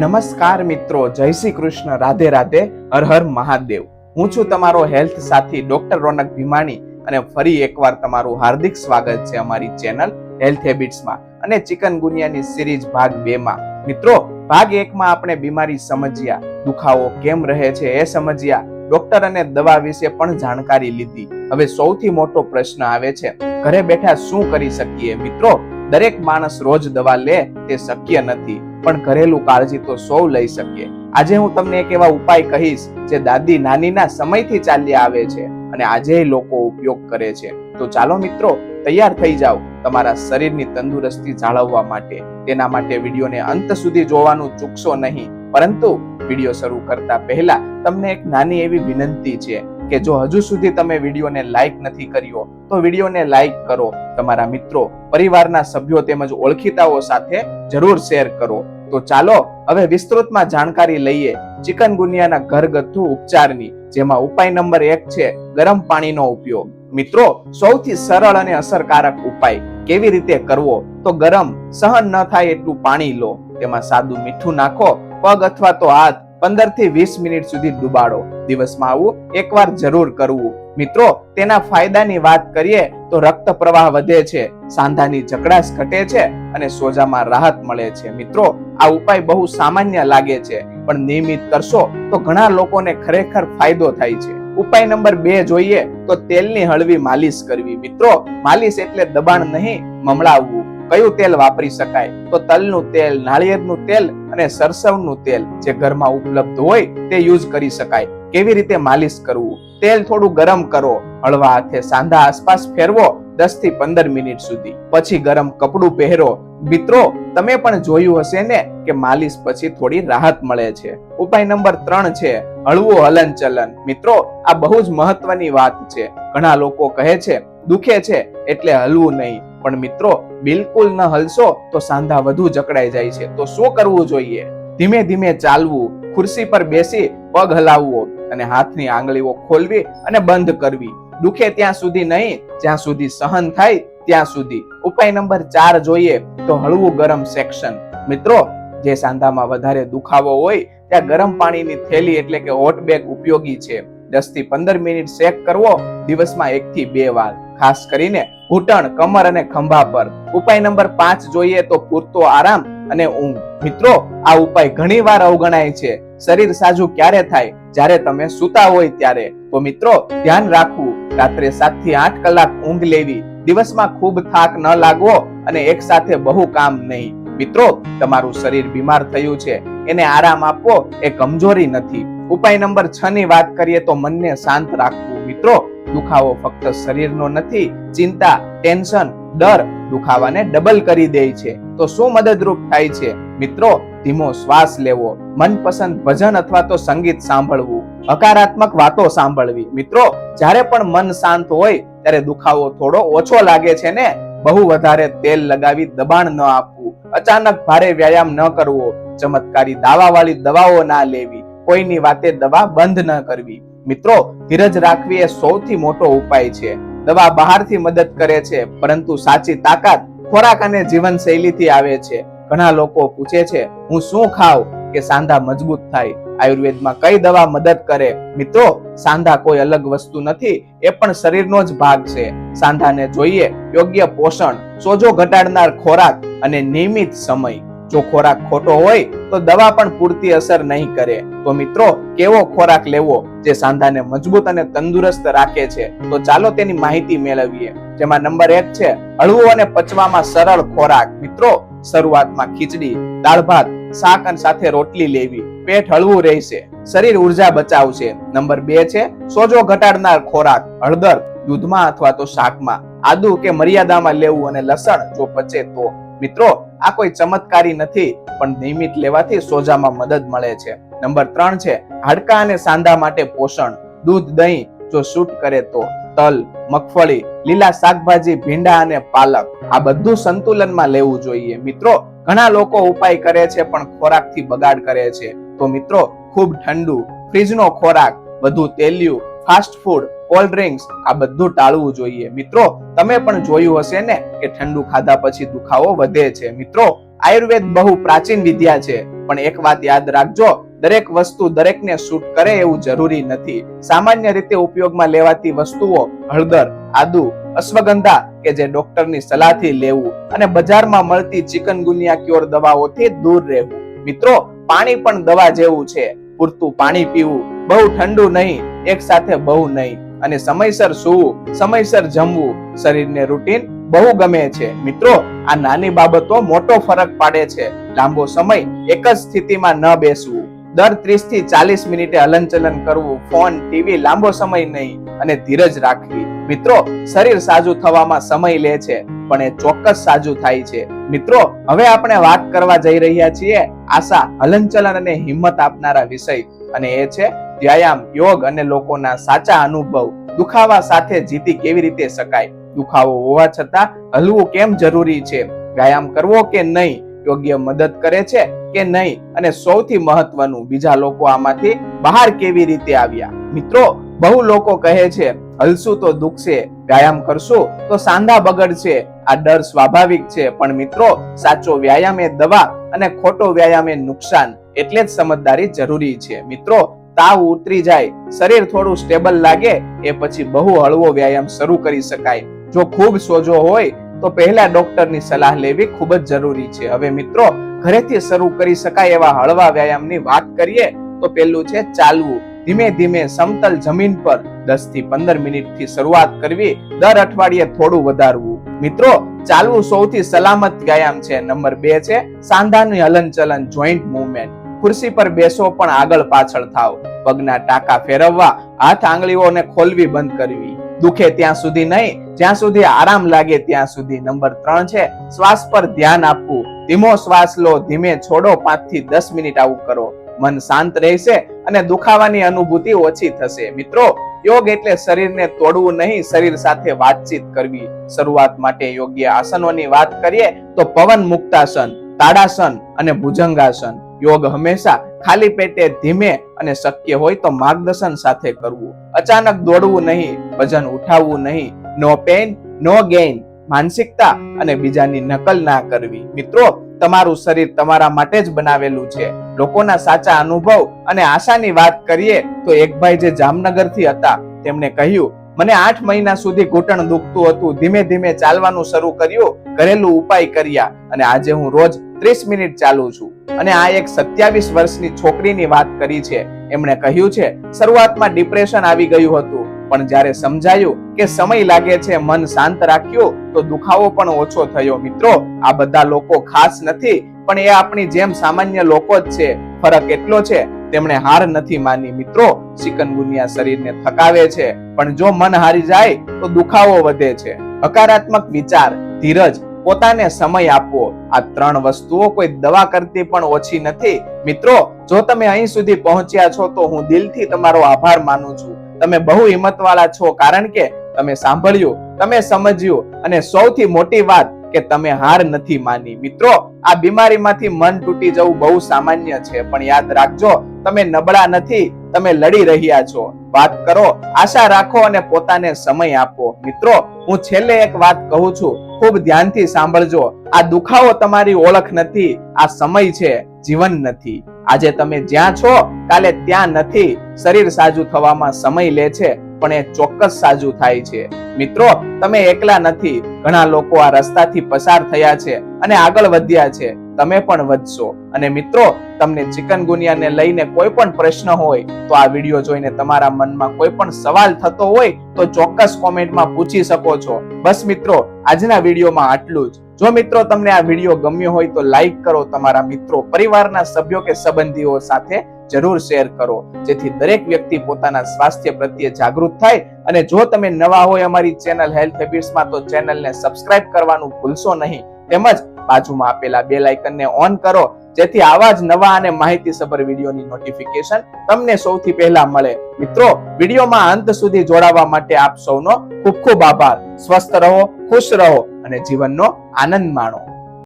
નમસ્કાર મિત્રો, જય શ્રી કૃષ્ણ, રાધે રાધે, હર હર મહાદેવ. હું છું તમારો હેલ્થ સાથી ડોક્ટર રોનક ભીમાણી અને ફરી એકવાર તમારું હાર્દિક સ્વાગત છે અમારી ચેનલ હેલ્થ હેબિટ્સમાં અને ચિકન ગુનિયાની સિરીઝ ભાગ બે માં મિત્રો, ભાગ એક માં આપણે બીમારી સમજ્યા, દુખાવો કેમ રહે છે એ સમજ્યા, ડોક્ટર અને દવા વિશે પણ જાણકારી લીધી. હવે સૌથી મોટો પ્રશ્ન આવે છે, ઘરે બેઠા શું કરી શકીએ? મિત્રો, દરેક માણસ રોજ દવા લે તે શક્ય નથી. પણ ઘરેલું કાળજી તો સૌ લઈ શકીએ. આજે હું તમને એક એવા ઉપાય કહીશ જે દાદી નાનીના સમયથી ચાલ્યા આવે છે અને આજે લોકો ઉપયોગ કરે છે. તો ચાલો મિત્રો, તૈયાર થઈ જાઓ તમારા શરીરની તંદુરસ્તી જાળવવા માટે. તેના માટે વિડીયોને અંત સુધી જોવાનું ચૂકશો નહીં. પરંતુ વીડિયો શરૂ કરતા પહેલા તમને એક નાની એવી વિનંતી છે. કે જો હજુ સુધી તમે વિડીયોને લાઈક નથી કર્યો, તો વિડીયોને લાઈક કરો. તમારા મિત્રો, પરિવારના સભ્યો તેમજ ઓળખીતાઓ સાથે જરૂર શેર કરો. તો ચાલો, હવે વિસ્તૃતમાં જાણકારી લઈએ ચિકનગુનિયાના ઘરગથ્થુ ઉપચારની, જેમાં ઉપાય નંબર એક છે ગરમ પાણીનો ઉપયોગ. મિત્રો, સૌથી સરળ અને અસરકારક ઉપાય કેવી રીતે કરવો? તો ગરમ, સહન ન થાય એટલું પાણી લો. તેમાં સાદું મીઠું નાખો, પગ અથવા તો હાથ પંદરથી વીસ મિનિટ સુધી ડુબાડો. દિવસમાં આવું એકવાર જરૂર કરવું. મિત્રો, તેના ફાયદાની વાત કરીએ તો રક્ત પ્રવાહ વધે છે, સાંધાની જકડાશ ઘટે છે અને સોજામાં રાહત મળે છે. મિત્રો, આ ઉપાય બહુ સામાન્ય લાગે છે, પણ નિયમિત કરશો તો ઘણા લોકોને ખરેખર ફાયદો થાય છે. ઉપાય નંબર બે જોઈએ તો તેલની હળવી માલિશ કરવી. મિત્રો, માલિશ એટલે દબાણ નહીં, મમળાવવું. કયું તેલ વાપરી શકાય? તો તલનું તેલ, નાળિયેરનું તેલ અને સરસવનું તેલ જે ઘરમાં ઉપલબ્ધ હોય તે યુઝ કરી શકાય. કેવી રીતે માલિશ કરવું? તેલ થોડું ગરમ કરો. હળવા હાથે સાંધા આસપાસ ફેરવો દસથી પંદર મિનિટ સુધી. પછી ગરમ કપડું પહેરો. મિત્રો, તમે પણ જોયું હશે ને કે માલિશ પછી થોડી રાહત મળે છે. ઉપાય નંબર ત્રણ છે, હળવું હલન ચલન મિત્રો, આ બહુ જ મહત્વની વાત છે. ઘણા લોકો કહે છે, દુખે છે, એટલે હલવું નહીં. પણ મિત્રો, બિલકુલ ન હલશો તો સાંધા વધુ જકડાઈ જાય છે. તો શું કરવું જોઈએ? ધીમે ધીમે ચાલવું, ખુરશી પર બેસી, પગ હલાવવો અને હાથની આંગળીઓ ખોલવી અને બંધ કરવી. દુખે ત્યાં સુધી નહીં, જ્યાં સુધી સહન થાય, ત્યાં સુધી. ઉપાય નંબર ચાર જોઈએ તો હળવું ગરમ સેક્શન. મિત્રો, જે સાંધામાં વધારે દુખાવો હોય, ત્યાં ગરમ પાણીની થેલી એટલે કે હોટ બેગ ઉપયોગી છે. દસથી પંદર મિનિટ શેક કરવો, દિવસમાં એક થી બે વાર. ખાસ કરીને ઘૂંટણ, કમર અને ખંભા પર. ઉપાય નંબર પાંચ જોઈએ તો પૂરતો આરામ અને ઊંઘ. મિત્રો, આ ઉપાય ઘણીવાર અવગણાય છે. શરીર સાજું ક્યારે થાય? જ્યારે તમે સૂતા હોય ત્યારે. તો મિત્રો, ધ્યાન રાખવું. રાત્રે સાતથી આઠ કલાક ઊંઘ લેવી. દિવસમાં ખૂબ થાક ન લાગવો અને એક સાથે બહુ કામ નહીં. મિત્રો, તમારું શરીર બીમાર થયું છે. એને આરામ આપવો એ કમજોરી નથી. ઉપાય નંબર છ ની વાત કરીએ તો મનને શાંત રાખવું. મિત્રો દુખાવો ફક્ત શરીરનો નથી, ચિંતા, ટેન્શન, ડર દુખાવાને ડબલ કરી દે છે. તો શું મદદરૂપ થાય છે? મિત્રો, ધીમો શ્વાસ લેવો, મનપસંદ ભજન અથવા તો સંગીત સાંભળવું, હકારાત્મક વાતો સાંભળવી. મિત્રો, જ્યારે પણ મન શાંત હોય, ત્યારે દુખાવો થોડો ઓછો લાગે છે ને? બહુ વધારે તેલ લગાવી દબાણ ન આપવું, અચાનક ભારે વ્યાયામ ન કરવો, ચમત્કારી દાવા વાળી દવાઓ ના લેવી, કોઈની વાતે દવા બંધ ન કરવી. મિત્રો, ધીરજ રાખવી એ સૌથી મોટો ઉપાય છે. દવા બહારથી મદદ કરે છે, પરંતુ સાચી તાકાત ખોરાક અને જીવન શૈલીથી આવે છે. ઘણા લોકો પૂછે છે, હું શું ખાવ કે સાંધા મજબૂત થાય. આયુર્વેદમાં કઈ દવા મદદ કરે? મિત્રો, સાંધા કોઈ અલગ વસ્તુ નથી, એ પણ શરીરનો જ ભાગ છે. સાંધાને જોઈએ યોગ્ય પોષણ, સોજો ઘટાડનાર ખોરાક અને નિયમિત સમય. જો ખોરાક ખોટો હોય તો દવા પણ પૂરતી અસર નહીં કરે. તો મિત્રો, કેવો ખોરાક લેવો જે સાંધાને મજબૂત અને તંદુરસ્ત રાખે છે? તો ચાલો તેની માહિતી મેળવીએ. જેમાં નંબર એક છે, હળવો અને પચવામાં સરળ ખોરાક. મિત્રો, શરૂઆતમાં ખીચડી, દાળ ભાત, શાક અને સાથે રોટલી લેવી. પેટ હળવું રહેશે. શરીર ઊર્જા બચાવશે. નંબર બે છે, સોજો ઘટાડનાર ખોરાક. હળદર, દૂધમાં અથવા તો શાકમાં. આદુ કે મર્યાદામાં લેવું અને લસણ જો પચે તો. મિત્રો, આ કોઈ ચમત્કારી નથી, પણ નિયમિત લેવાથી સોજામાં મદદ મળે છે. નંબર ત્રણ છે, હાડકા અને સાંધા માટે પોષણ. દૂધ, દહીં, જો શૂટ કરે તો. તલ, મગફળી, લીલા શાકભાજી, ભીંડા અને પાલક. આ બધું સંતુલનમાં લેવું જોઈએ. મિત્રો, ઘણા લોકો ઉપાય કરે છે, પણ ખોરાકથી બગાડ કરે છે. તો મિત્રો, ખૂબ ઠંડુ, ફ્રીજનો ખોરાક બધું તેલિયું, ફાસ્ટ ફૂડ કોલ્ડ ડ્રિંક્સ, આ બધું ટાળવું જોઈએ. મિત્રો, તમે પણ જોયું હશે ને કે ઠંડુ ખાધા પછી દુખાવો વધે છે. મિત્રો, આયુર્વેદ બહુ પ્રાચીન વિદ્યા છે. પણ એક વાત યાદ રાખજો, દરેક વસ્તુ દરેકને સૂટ કરે એવું જરૂરી નથી. સામાન્ય રીતે ઉપયોગમાં લેવાતી વસ્તુઓ હળદર, આદુ, અશ્વગંધા કે જે ડોક્ટરની સલાહથી લેવું અને બજારમાં મળતી ચિકનગુનિયા ક્યોર દવાઓથી દૂર રહેવું. મિત્રો, પાણી પણ દવા જેવું છે. પૂરતું પાણી પીવું બહુ ઠંડુ નહીં, એક સાથે બહુ નહીં. અને સમયસર સૂવું, સમયસર જમવું શરીરને રૂટીન બહુ ગમે છે. મિત્રો, આ નાની બાબતો મોટો ફરક પાડે છે. લાંબો સમય એક જ સ્થિતિમાં ન બેસવું. દર ત્રીસથી ચાલીસ મિનિટે હલનચલન કરવું, ફોન ટીવી લાંબો સમય નહીં અને ધીરજ રાખવી. મિત્રો, શરીર સાજુ થવામાં સમય લે છે, પણ એ ચોક્કસ સાજુ થાય છે. મિત્રો, હવે આપણે વાત કરવા જઈ રહ્યા છીએ આશા, હલનચલન અને હિંમત આપનારા વિષય. અને એ છે વ્યાયામ, યોગ અને લોકોના સાચા અનુભવ દુખાવા સાથે જીતી કેવી રીતે શકાય? દુખાવો હોવા છતાં હલવું કેમ જરૂરી છે? વ્યાયામ કરવો કે નહીં? યોગ્ય મદદ કરે છે કે નહીં? અને સૌથી મહત્વનું, બીજા લોકો આમાંથી બહાર કેવી રીતે આવ્યા? મિત્રો, બહુ લોકો કહે છે, હલશું તો દુખશે વ્યાયામ કરશું તો સાંધા બગડશે આ ડર સ્વાભાવિક છે, પણ મિત્રો, સાચો વ્યાયામ એ દવા અને ખોટો વ્યાયામ એ નુકસાન, એટલે જ સમજદારી જરૂરી છે. મિત્રો તાવ ઉતરી જાય, શરીર થોડું સ્ટેબલ લાગે, એ પછી બહુ હળવો વ્યાયામ શરૂ કરી શકાય. જો ખૂબ સોજો હોય, તો પહેલા ડોક્ટરની સલાહ લેવી ખૂબ જ જરૂરી છે. હવે મિત્રો, ઘરેથી શરૂ કરી શકાય એવા હળવા વ્યાયામની વાત કરીએ, તો પહેલું છે ચાલવું. ધીમે ધીમે સમતલ જમીન પર 10 થી પંદર મિનિટથી શરૂઆત કરવી, દર અઠવાડિયે થોડું વધારવું. મિત્રો, ચાલવું સૌથી સલામત વ્યાયામ છે. નંબર બે છે સાંધાની હલનચલન જોઈન્ટ મૂવમેન્ટ ખુરશી પર બેસો પણ આગળ પાછળ થાવ. પગના ટાંકા ફેરવવા હાથ આંગળીઓને ખોલવી બંધ કરવી. દુખે ત્યાં સુધી નહીં, જ્યાં સુધી આરામ લાગે ત્યાં સુધી. નંબર ત્રણ છે, શ્વાસ પર ધ્યાન આપવું. ધીમો શ્વાસ લો, ધીમે છોડો પાંચથી દસ મિનિટ આવું કરો. મન શાંત રહેશે અને દુખાવાની અનુભૂતિ ઓછી થશે. મિત્રો, યોગ એટલે શરીરને તોડવું નહીં, શરીર સાથે વાતચીત કરવી. શરૂઆત માટે યોગ્ય આસનોની વાત કરીએ તો પવન મુક્તાસન, તાડાસન અને ભુજંગાસન. યોગ હંમેશા ખાલી પેટે ધીમે અને શક્ય હોય તો માર્ગદર્શન સાથે કરવું. અચાનક દોડવું નહીં, વજન ઉઠાવવું નહીં નો પેન નો ગેઇન માનસિકતા અને બીજાની નકલ ના કરવી. મિત્રો, તમારું શરીર તમારા માટે જ બનાવેલું છે. લોકોના સાચા અનુભવ અને આશાની વાત કરીએ તો એક ભાઈ જે જામનગરથી હતા, તેમણે કહ્યું, મને આઠ મહિના સુધી ઘૂંટણ દુખતું હતું, ધીમે ધીમે ચાલવાનું શરૂ કર્યું, ઘરેલું ઉપાય કર્યા અને આજે હું રોજ ત્રીસ મિનિટ ચાલું છું. અને આ એક સત્યાવીસ વર્ષની છોકરીની વાત કરી છે. એમણે કહ્યું છે, શરૂઆતમાં ડિપ્રેશન આવી ગયું હતું, પણ જ્યારે સમજાયું કે સમય લાગે છે, મન શાંત રાખ્યું, તો દુખાવો પણ ઓછો થયો. મિત્રો, આ બધા લોકો ખાસ નથી, પણ એ આપણી જેમ સામાન્ય લોકો જ છે. ફરક એટલો છે, તેમણે હાર નથી માની. મિત્રો, ચિકનગુનિયા શરીરને થકાવે છે, પણ જો મન હારી જાય, તો દુખાવો વધે છે. હકારાત્મક વિચાર, ધીરજ પોતાને સમય આપવો. આ ત્રણ વસ્તુઓ કોઈ દવા કરતી પણ ઓછી નથી. મિત્રો, જો તમે અહીં સુધી પહોંચ્યા છો, તો હું દિલથી તમારો આભાર માનું છું. તમે બહુ હિંમતવાળા છો, કારણ કે તમે સાંભળ્યું, તમે સમજ્યું, અને સૌથી મોટી વાત કે તમે હાર નથી માની. મિત્રો, આ બીમારીમાંથી મન તૂટી જવું બહુ સામાન્ય છે, પણ યાદ રાખજો, તમે નબળા નથી, તમે લડી રહ્યા છો. વાત કરો, આશા રાખો અને પોતાને સમય આપો. મિત્રો, હું છેલ્લે એક વાત કહું છું. ખૂબ ધ્યાનથી સાંભળજો. આ દુખાવો તમારી ઓળખ નથી, આ સમય છે, જીવન નથી. આજે તમે જ્યાં છો, કાલે ત્યાં નથી. શરીર સાજુ થવામાં સમય લે છે, પણ એ ચોક્કસ સાજુ થાય છે. મિત્રો, તમે એકલા નથી. ઘણા લોકો આ રસ્તાથી પસાર થયા છે અને આગળ વધ્યા છે. તમે પણ વધશો. અને મિત્રો, તમને ચિકનગુનિયાને લઈને કોઈ પણ પ્રશ્ન હોય, તો આ વીડિયો જોઈને તમારા મનમાં કોઈ પણ સવાલ થતો હોય, તો ચોક્કસ કોમેન્ટમાં પૂછી શકો છો. બસ મિત્રો, આજના વિડીયોમાં આટલું જ. જો મિત્રો તમને આ વીડિયો ગમ્યો હોય, તો લાઈક કરો, તમારા મિત્રો, પરિવારના સભ્યો કે સંબંધીઓ સાથે જરૂર શેર કરો. જેથી દરેક વ્યક્તિ પોતાના સ્વાસ્થ્ય પ્રત્યે જાગૃત થાય. અને જો તમે નવા હોય અમારી ચેનલ હેલ્થ હેબિટ્સમાં, તો ચેનલને સબસ્ક્રાઇબ કરવાનું ભૂલશો નહીં. તેમજ બાજુમાં આપેલા બેલ આઇકનને ઓન કરો, જેથી આવા જ નવા અને માહિતીસભર વિડીયોની નોટિફિકેશન તમને સૌથી પહેલા મળે. મિત્રો વિડીયોમાં અંત સુધી જોડાવા માટે આપ સૌનો ખૂબ ખૂબ આભાર. સ્વસ્થ રહો, ખુશ રહો અને જીવનનો આનંદ માણો.